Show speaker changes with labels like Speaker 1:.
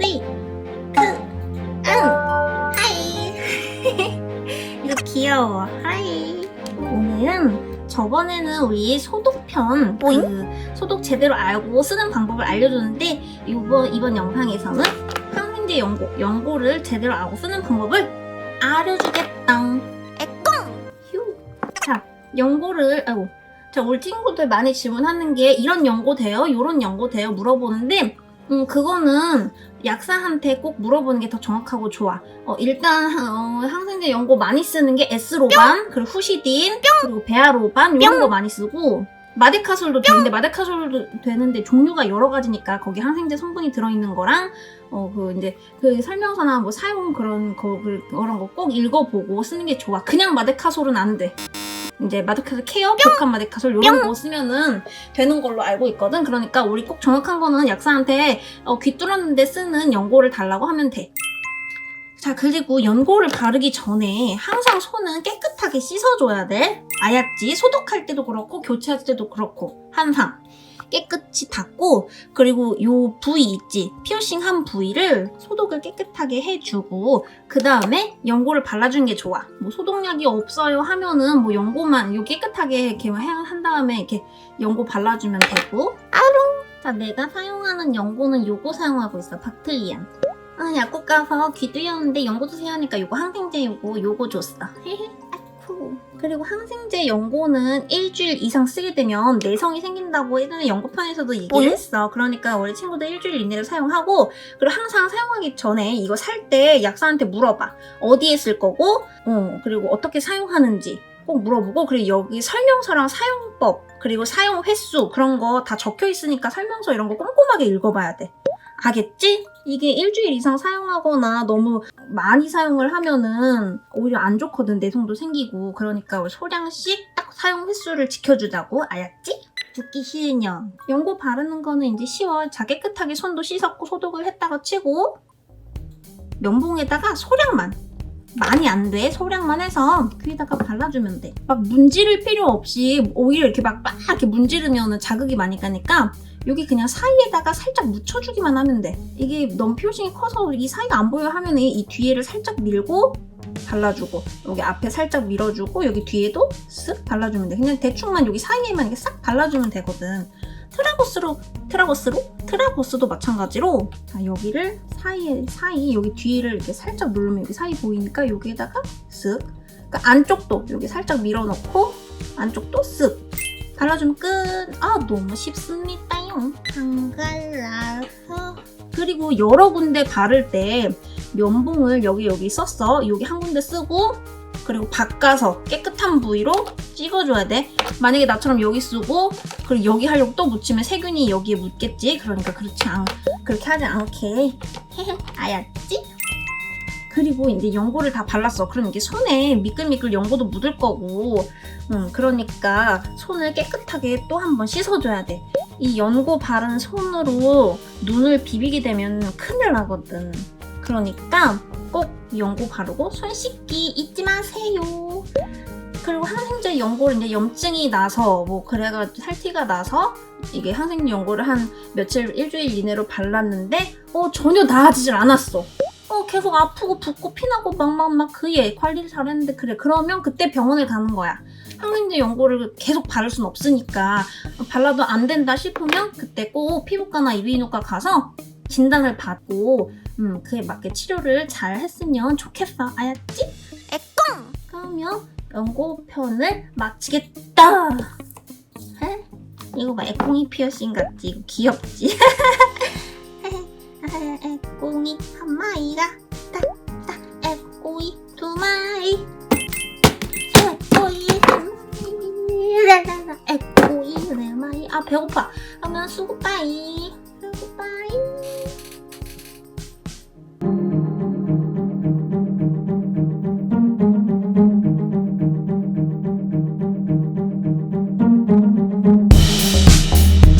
Speaker 1: C 크 응. 하이 이거 귀여워 하이 오늘은 저번에는 우리 소독편 그 소독 제대로 알고 쓰는 방법을 알려줬는데 이번 이번 영상에서는 항생제 연고 연고를 제대로 알고 쓰는 방법을 알려주겠다 에꿍 휴. 자 연고를 아이고 자 우리 친구들 많이 질문하는 게 이런 연고 돼요? 이런 연고 돼요? 물어보는데 음 그거는 약사한테 꼭 물어보는 게 더 정확하고 좋아. 어, 일단 어, 항생제 연고 많이 쓰는 게 에스로반, 그리고 후시딘, 그리고 베아로반 이런 거 많이 쓰고 마데카솔도 되는데 마데카솔도 되는데 종류가 여러 가지니까 거기 항생제 성분이 들어있는 거랑 어 그 이제 그 설명서나 뭐 사용 그런 거 그- 그런 거 꼭 읽어보고 쓰는 게 좋아. 그냥 마데카솔은 안 돼. 이제 마데카솔 케어, 복합 마데카솔 이런 거 쓰면은 되는 걸로 알고 있거든. 그러니까 우리 꼭 정확한 거는 약사한테 어, 귀 뚫었는데 쓰는 연고를 달라고 하면 돼. 자, 그리고 연고를 바르기 전에 항상 손은 깨끗하게 씻어줘야 돼. 알았지? 소독할 때도 그렇고, 교체할 때도 그렇고, 항상. 깨끗이 닦고, 그리고 요 부위 있지? 피어싱 한 부위를 소독을 깨끗하게 해주고, 그 다음에 연고를 발라주는 게 좋아. 뭐 소독약이 없어요 하면은 뭐 연고만, 요 깨끗하게 이렇게 해- 한 다음에 이렇게 연고 발라주면 되고, 자, 내가 사용하는 연고는 요거 사용하고 있어. 박틀리안. 아, 약국 가서 귀 뚫렸는데 연고 주세요 하니까 요거 항생제 요거, 요거 줬어. 헤헤. 아쿠. 그리고 항생제 연고는 일주일 이상 쓰게 되면 내성이 생긴다고 예전에 연고편에서도 얘기를 했어. 그러니까 우리 친구들 일주일 이내로 사용하고, 그리고 항상 사용하기 전에 이거 살 때 약사한테 물어봐. 어디에 쓸 거고, 어, 그리고 어떻게 사용하는지. 꼭 물어보고 그리고 여기 설명서랑 사용법 그리고 사용 횟수 그런 거 다 적혀 있으니까 설명서 이런 거 꼼꼼하게 읽어봐야 돼. 알겠지? 이게 일주일 이상 사용하거나 너무 많이 사용을 하면은 오히려 안 좋거든 내성도 생기고 그러니까 소량씩 딱 사용 횟수를 지켜주자고 알았지? 듣기 싫으냐 연고 바르는 거는 이제 쉬워 자 깨끗하게 손도 씻었고 소독을 했다가 치고 면봉에다가 소량만 많이 안 돼. 소량만 해서 귀에다가 발라주면 돼. 막 문지를 필요 없이 오히려 이렇게 막, 막 이렇게 문지르면 자극이 많이 가니까 여기 그냥 사이에다가 살짝 묻혀주기만 하면 돼. 이게 너무 피어싱이 커서 이 사이가 안 보여 하면 이 뒤에를 살짝 밀고 발라주고 여기 앞에 살짝 밀어주고 여기 뒤에도 쓱 발라주면 돼. 그냥 대충만 여기 사이에만 이렇게 싹 발라주면 되거든. 트라고스로 트라고스로 트라고스도 마찬가지로 자 여기를 사이에 사이 여기 뒤를 이렇게 살짝 누르면 여기 사이 보이니까 여기에다가 쓱 그러니까 안쪽도 여기 살짝 밀어넣고 안쪽도 쓱 발라주면 끝. 아 너무 쉽습니다 요. 한갈라서 그리고 여러 군데 바를 때 면봉을 여기 여기 썼어. 여기 한 군데 쓰고 그리고 바꿔서 깨끗한 부위로 찍어줘야 돼. 만약에 나처럼 여기 쓰고 그리고 여기 하려고 또 묻히면 세균이 여기에 묻겠지. 그러니까 그렇지 않 그렇게 하지 않게 알았지? 그리고 이제 연고를 다 발랐어. 그럼 이게 손에 미끌미끌 연고도 묻을 거고, 음, 그러니까 손을 깨끗하게 또 한 번 씻어줘야 돼. 이 연고 바른 손으로 눈을 비비게 되면 큰일 나거든. 그러니까 꼭 연고 바르고 손 씻기 잊지 마세요. 그리고 항생제 연고를 이제 염증이 나서 뭐 그래가 살티가 나서 이게 항생제 연고를 한 며칠 일주일 이내로 발랐는데 어 전혀 나아지질 않았어. 어 계속 아프고 붓고 피나고 막 막 막 그얘 관리를 잘했는데 그래 그러면 그때 병원을 가는 거야. 항생제 연고를 계속 바를 순 없으니까 발라도 안 된다 싶으면 그때 꼭 피부과나 이비인후과 가서 진단을 받고 음 그에 맞게 치료를 잘 했으면 좋겠어. 알았지? 에꿍! 그러면 연고편을 마치겠다. 에? 이거 봐, 애꽁이 피어싱 같지? 이거 귀엽지? 팔공이 한 마리가 딱딱 에꼬이 두 마리 에꼬이 삼 라라라 에꼬이 네 마리 아 배고파 그러면 수고빠이